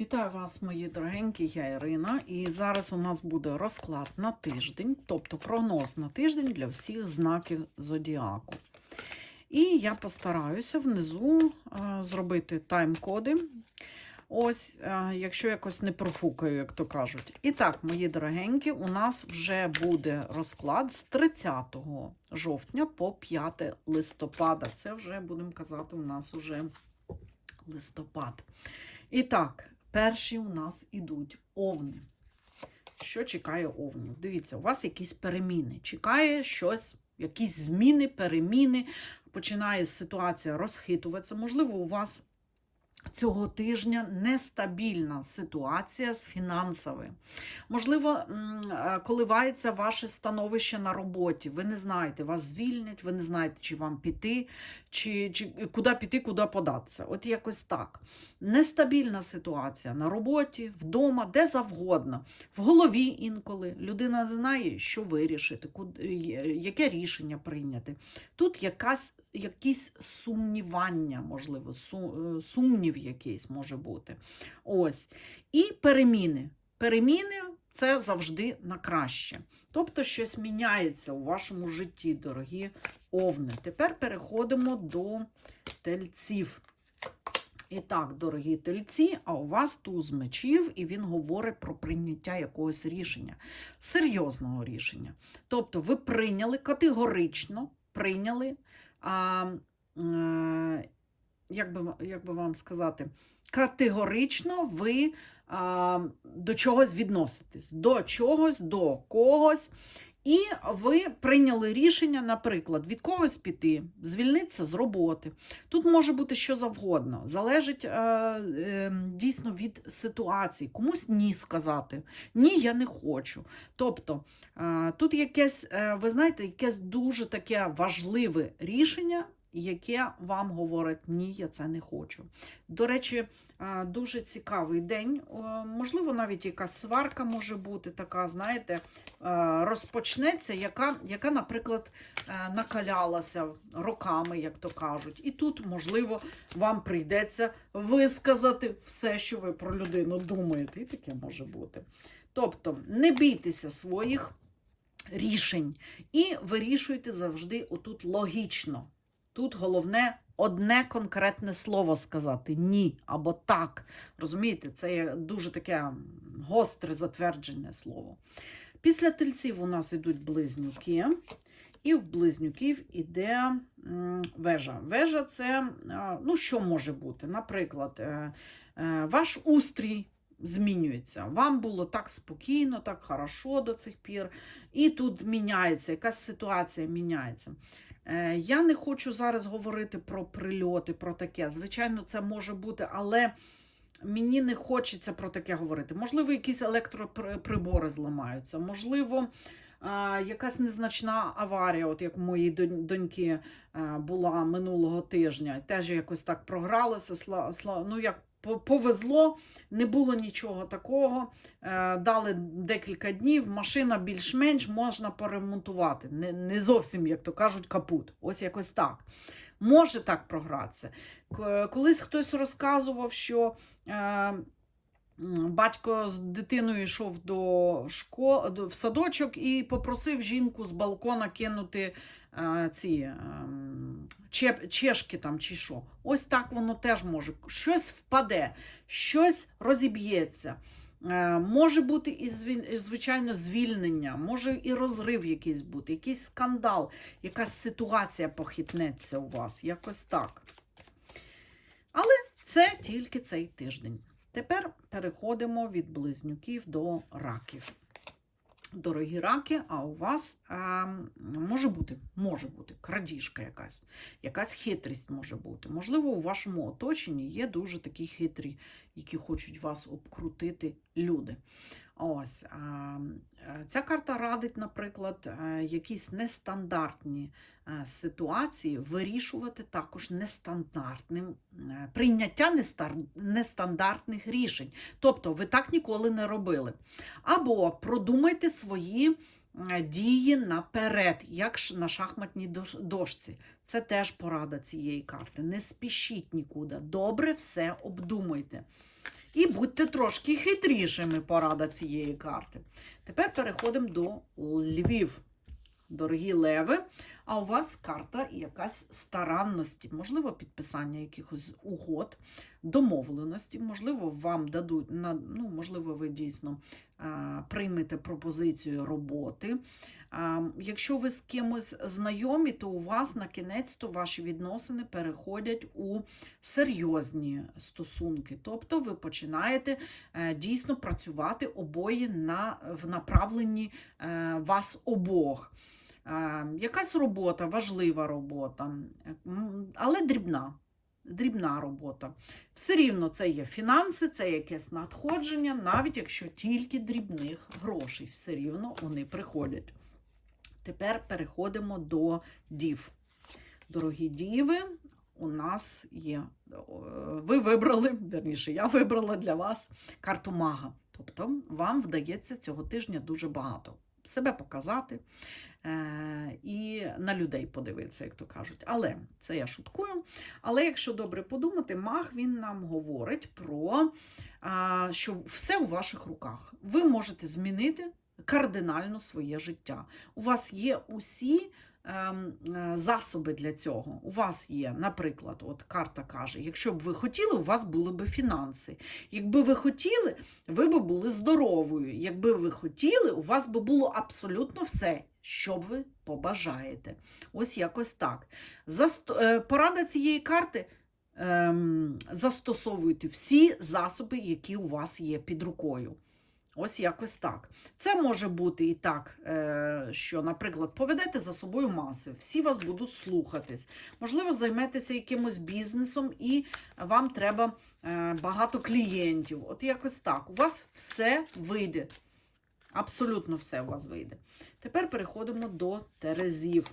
Вітаю вас, мої дорогенькі, я Ірина. І зараз у нас буде розклад на тиждень, тобто прогноз на тиждень для всіх знаків зодіаку. І я постараюся внизу е, зробити тайм-коди. Ось, е, якщо якось не профукаю, як то кажуть. І так, мої дорогенькі, у нас вже буде розклад з 30 жовтня по 5 листопада. Це вже, будемо казати, у нас вже листопад. І так, перші у нас ідуть овни. Що чекає овнів? Дивіться, у вас якісь переміни. Чекає щось, якісь зміни, переміни. Починає ситуація розхитуватися. Можливо, у вас цього тижня нестабільна ситуація з фінансовою. Можливо, е, коливається ваше становище на роботі. Ви не знаєте, вас звільнять, ви не знаєте, чи вам піти, чи, чи куди піти, куди податися. От якось так. Нестабільна ситуація на роботі, вдома, де завгодно. В голові інколи людина знає, що вирішити, куди, яке рішення прийняти. Тут якась, якісь сумнівання, можливо, е, сумнів якийсь може бути. Ось. І переміни. Переміни це завжди на краще. Тобто щось міняється у вашому житті, дорогі овни. Тепер переходимо до тельців. І так, дорогі тельці, а у вас туз мечів, і він говорить про прийняття якогось рішення, серйозного рішення. Тобто, ви прийняли категорично, прийняли, а, е, як, би, як би вам сказати, категорично ви а, до чогось відноситесь, до чогось, до когось. І ви прийняли рішення, наприклад, від когось піти, звільнитися з роботи. Тут може бути що завгодно. Залежить е, е, дійсно від ситуації. Комусь ні сказати. Ні, я не хочу. Тобто е, тут якесь, е, ви знаєте, якесь дуже таке важливе рішення. Яке вам говорить, ні, я це не хочу. До речі, е, дуже цікавий день. Можливо, навіть якась сварка може бути така, знаєте, е, розпочнеться, яка, яка, наприклад, е, накалялася роками, як то кажуть. І тут, можливо, вам прийдеться висказати все, що ви про людину думаєте. І таке може бути. Тобто, не бійтеся своїх рішень і вирішуйте завжди отут логічно. Тут головне одне конкретне слово сказати ні або так. Розумієте, це є дуже таке гостре затверджене слово. Після тельців у нас йдуть близнюки, і в близнюків іде вежа. Вежа це ну, що може бути? Наприклад, е, е, ваш устрій. Змінюється. Вам було так спокійно, так хорошо до цих пір, і тут міняється, якась ситуація міняється. Е, Я не хочу зараз говорити про прильоти, про таке. Звичайно, це може бути, але мені не хочеться про таке говорити. Можливо, якісь електроприбори зламаються, можливо, якась незначна аварія, от як у моїй доньки е, була минулого тижня. Теж якось так програлося. Ну, як повезло, не було нічого такого. Е, Дали декілька днів, машина більш-менш можна поремонтувати. Не, зовсім, як то кажуть, капут. Ось якось так. Може так програтися. Колись хтось розказував, що е, батько з дитиною йшов до школи в садочок і попросив жінку з балкона кинути ці ем, чешки там чи що. Ось так воно теж може. Щось впаде, щось розіб'ється. Е, Може бути і, звичайно звільнення, може і розрив якийсь бути, якийсь скандал, якась ситуація похитнеться у вас, якось так. Але це тільки цей тиждень. Тепер переходимо від близнюків до раків. Дорогі раки, а у вас а, може бути, може бути крадіжка якась, якась хитрість може бути. Можливо, у вашому оточенні є дуже такі хитрі, які хочуть вас обкрутити люди. Ось ця карта радить, наприклад, е, якісь нестандартні е, ситуації вирішувати також нестандартним е, прийняття нестандартних рішень. Тобто, ви так ніколи не робили. Або продумайте свої дії наперед, як на шахматній дошці. Це теж порада цієї карти. Не спішіть нікуди. Добре все обдумуйте. І будьте трошки хитрішими, порада цієї карти. Тепер переходимо до Львів. Дорогі леви, а у вас карта якась старанності, можливо, підписання якихось угод, домовленості, можливо, вам дадуть, ну, можливо, ви дійсно приймете пропозицію роботи. Якщо ви з кимось знайомі, то у вас на кінець то ваші відносини переходять у серйозні стосунки. Тобто ви починаєте е, дійсно працювати обоє на, в направленні е, вас обох. Е, Якась робота, важлива робота, але дрібна. Дрібна робота. Все рівно це є фінанси, це якесь надходження, навіть якщо тільки дрібних грошей, все рівно вони приходять. Тепер переходимо до дів. Дорогі діви, у нас є. Ви вибрали, верніше, я вибрала для вас карту мага. Тобто вам вдається цього тижня дуже багато. Себе показати е- і на людей подивитися, як то кажуть. Але це я шуткую. Але якщо добре подумати, маг він нам говорить про що все у ваших руках. Ви можете змінити кардинально своє життя. У вас є усі ем, е, засоби для цього. У вас є, наприклад, от карта каже: якщо б ви хотіли, у вас були б фінанси. Якби ви хотіли, ви б були здоровою. Якби ви хотіли, у вас би було абсолютно все, що ви побажаєте. Ось якось так. Е, Порада цієї карти. Ем, застосовуйте всі засоби, які у вас є під рукою. Ось якось так. Це може бути і так, е, що, наприклад, поведете за собою маси, всі вас будуть слухатись. Можливо, займетеся якимось бізнесом і вам треба е, багато клієнтів. От якось так. У вас все вийде. Абсолютно все у вас вийде. Тепер переходимо до Терезів.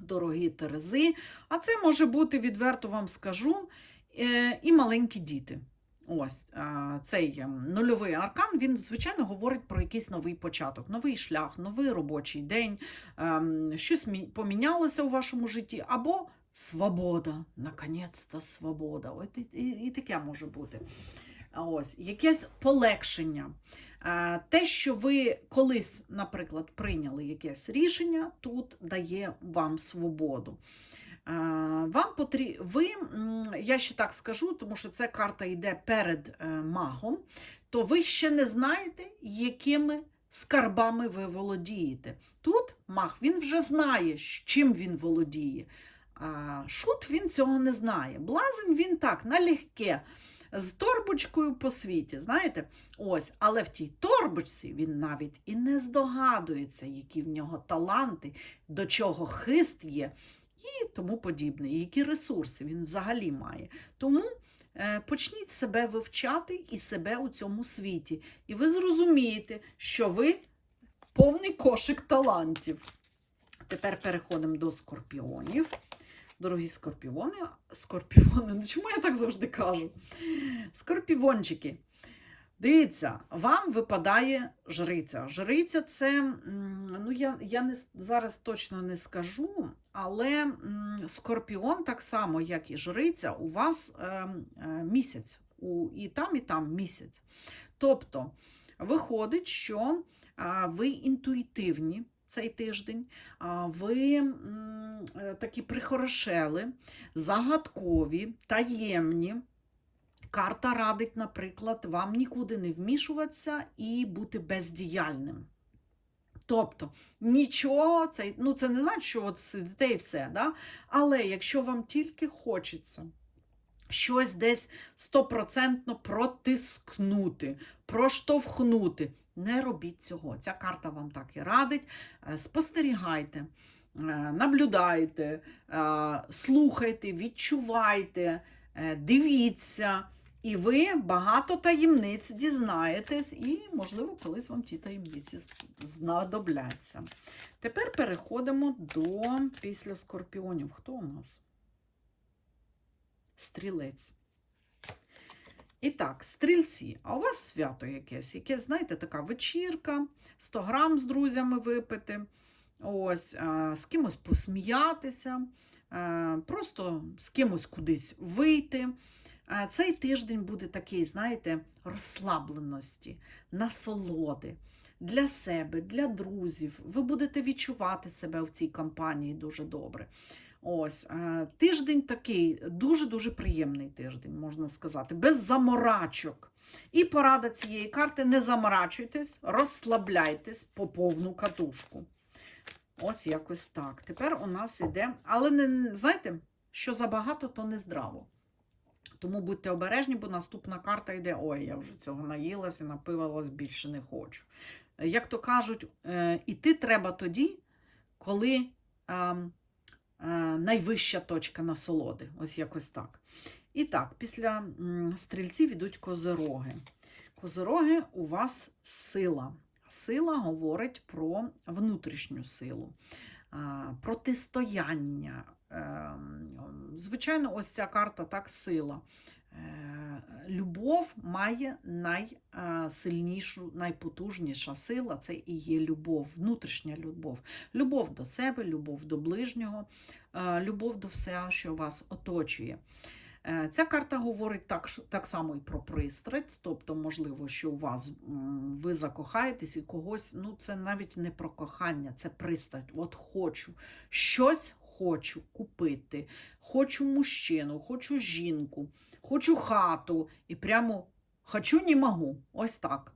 Дорогі Терези. А це може бути, відверто вам скажу, е, і маленькі діти. Ось цей ем, нульовий аркан, він, звичайно, говорить про якийсь новий початок, новий шлях, новий робочий день, ем, щось помінялося у вашому житті, або свобода. Наконець-то свобода. От і, і, і таке може бути. Ось, якесь полегшення. Е, Те, що ви колись, наприклад, прийняли якесь рішення, тут дає вам свободу. Вам потрі... ви, я ще так скажу, тому що ця карта йде перед е, магом, то ви ще не знаєте, якими скарбами ви володієте. Тут маг він вже знає, чим він володіє. Шут він цього не знає. Блазень він так, налегке, з торбочкою по світі. Знаєте? Ось, але в тій торбочці він навіть і не здогадується, які в нього таланти, до чого хист є і тому подібне, які ресурси він взагалі має. Тому е, почніть себе вивчати і себе у цьому світі. І ви зрозумієте, що ви повний кошик талантів. Тепер переходимо до скорпіонів. Дорогі скорпіони, скорпіони, ну чому я так завжди кажу? Скорпіончики. Дивіться, вам випадає жриця. Жриця це, ну я, я не, зараз точно не скажу, але скорпіон, так само, як і жриця, у вас е, е, місяць. У, і там, і там місяць. Тобто, виходить, що а, ви інтуїтивні цей тиждень, ви е, такі прихорошели, загадкові, таємні. Карта радить, наприклад, вам нікуди не вмішуватися і бути бездіяльним. Тобто, нічого, це, ну, це не значить, що от сидите і все. Да? Але якщо вам тільки хочеться щось десь стопроцентно протискнути, проштовхнути, не робіть цього. Ця карта вам так і радить. Е, Спостерігайте, е, наблюдайте, е, слухайте, відчувайте, дивіться. І ви багато таємниць дізнаєтесь, і, можливо, колись вам ті таємниці знадобляться. Тепер переходимо до після скорпіонів. Хто у нас? Стрілець. І так, стрільці, а у вас свято якесь, яке, знаєте, така вечірка, 100 грам з друзями випити, ось, а, з кимось посміятися, а, просто з кимось кудись вийти. Цей тиждень буде такий, знаєте, розслабленості, насолоди для себе, для друзів. Ви будете відчувати себе в цій кампанії дуже добре. Ось е, тиждень такий дуже-дуже приємний тиждень, можна сказати, без заморачок. І порада цієї карти: не заморачуйтесь, розслабляйтесь по повну катушку. Ось якось так. Тепер у нас іде, але не знаєте, що забагато, то не здраво. Тому будьте обережні, бо наступна карта йде: ой, я вже цього наїлась і напивалась, більше не хочу. Як то кажуть, е, іти треба тоді, коли е, е, найвища точка насолоди. Ось якось так. І так, після стрільців ідуть козироги. Козироги у вас сила. Сила говорить про внутрішню силу, протистояння. Ем, Звичайно, ось ця карта так сила. Е, Любов має найсильнішу, найпотужніша сила це і є любов, внутрішня любов. Любов до себе, любов до ближнього, е, любов до всього, що вас оточує. Е, Ця карта говорить так, так само і про пристрасть, тобто, можливо, що у вас ви закохаєтесь і когось, ну це навіть не про кохання, це пристрасть. От хочу, щось хочу купити, хочу мужчину, хочу жінку, хочу хату і прямо хочу, не можу. Ось так.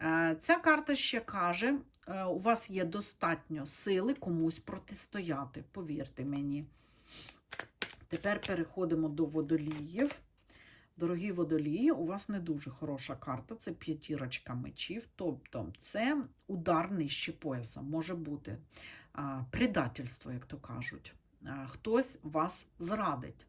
Е, Ця карта ще каже, е, у вас є достатньо сили комусь протистояти, повірте мені. Тепер переходимо до водоліїв. Дорогі водолії, у вас не дуже хороша карта, це п'ятірочка мечів, тобто це удар нижче пояса, може бути предательство, як то кажуть. Хтось вас зрадить.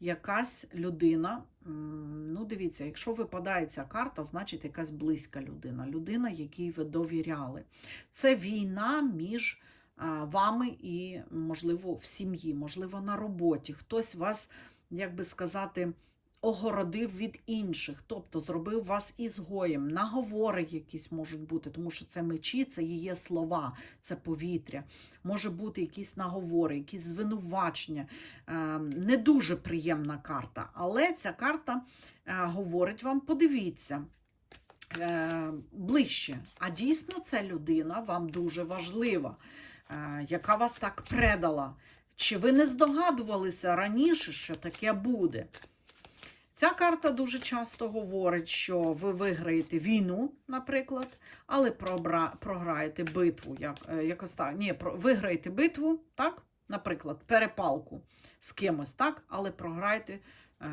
Якась людина, ну дивіться, якщо випадає ця карта, значить якась близька людина, людина, якій ви довіряли. Це війна між вами і, можливо, в сім'ї, можливо, на роботі. Хтось вас, як би сказати, огородив від інших, тобто зробив вас ізгоєм. Наговори якісь можуть бути, тому що це мечі, це її слова, це повітря. Може бути якісь наговори, якісь звинувачення. Е, Не дуже приємна карта, але ця карта е, говорить вам: подивіться. е, Ближче, а дійсно ця людина вам дуже важлива, е, яка вас так предала. Чи ви не здогадувалися раніше, що таке буде? Ця карта дуже часто говорить, що ви виграєте війну, наприклад, але програєте битву. Як, е, якось так. Ні, виграєте битву, так? Наприклад, перепалку з кимось, так, але програєте е,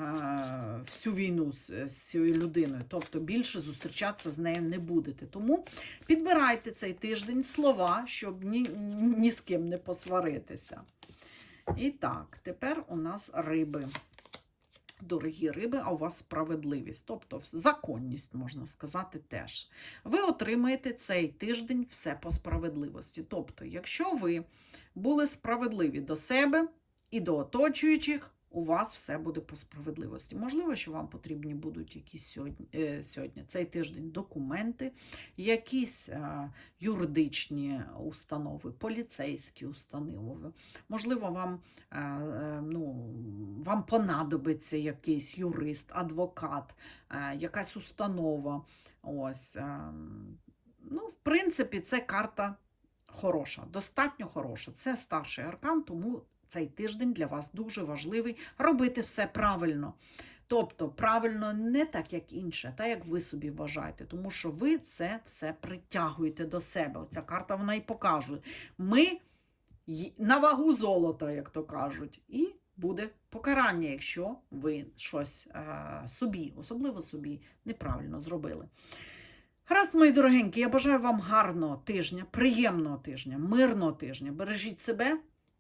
всю війну з, з цією людиною. Тобто більше зустрічатися з нею не будете. Тому підбирайте цей тиждень слова, щоб ні, ні з ким не посваритися. І так, тепер у нас риби дорогі риби, а у вас справедливість, тобто законність, можна сказати, теж. Ви отримаєте цей тиждень все по справедливості. Тобто, якщо ви були справедливі до себе і до оточуючих, у вас все буде по справедливості. Можливо, що вам потрібні будуть якісь сьогодні, е, сьогодні цей тиждень документи, якісь е, юридичні установи, поліцейські установи. Можливо, вам, е, ну, вам понадобиться якийсь юрист, адвокат, якась установа. Ось, ну, в принципі, це карта хороша, достатньо хороша. Це старший аркан, тому цей тиждень для вас дуже важливий робити все правильно. Тобто правильно не так, як інше, так, як ви собі вважаєте, тому що ви це все притягуєте до себе. Оця карта вона і покаже. Ми на вагу золота, як то кажуть, і буде покарання, якщо ви щось е, собі, особливо собі, неправильно зробили. Гаразд, мої дорогенькі, я бажаю вам гарного тижня, приємного тижня, мирного тижня. Бережіть себе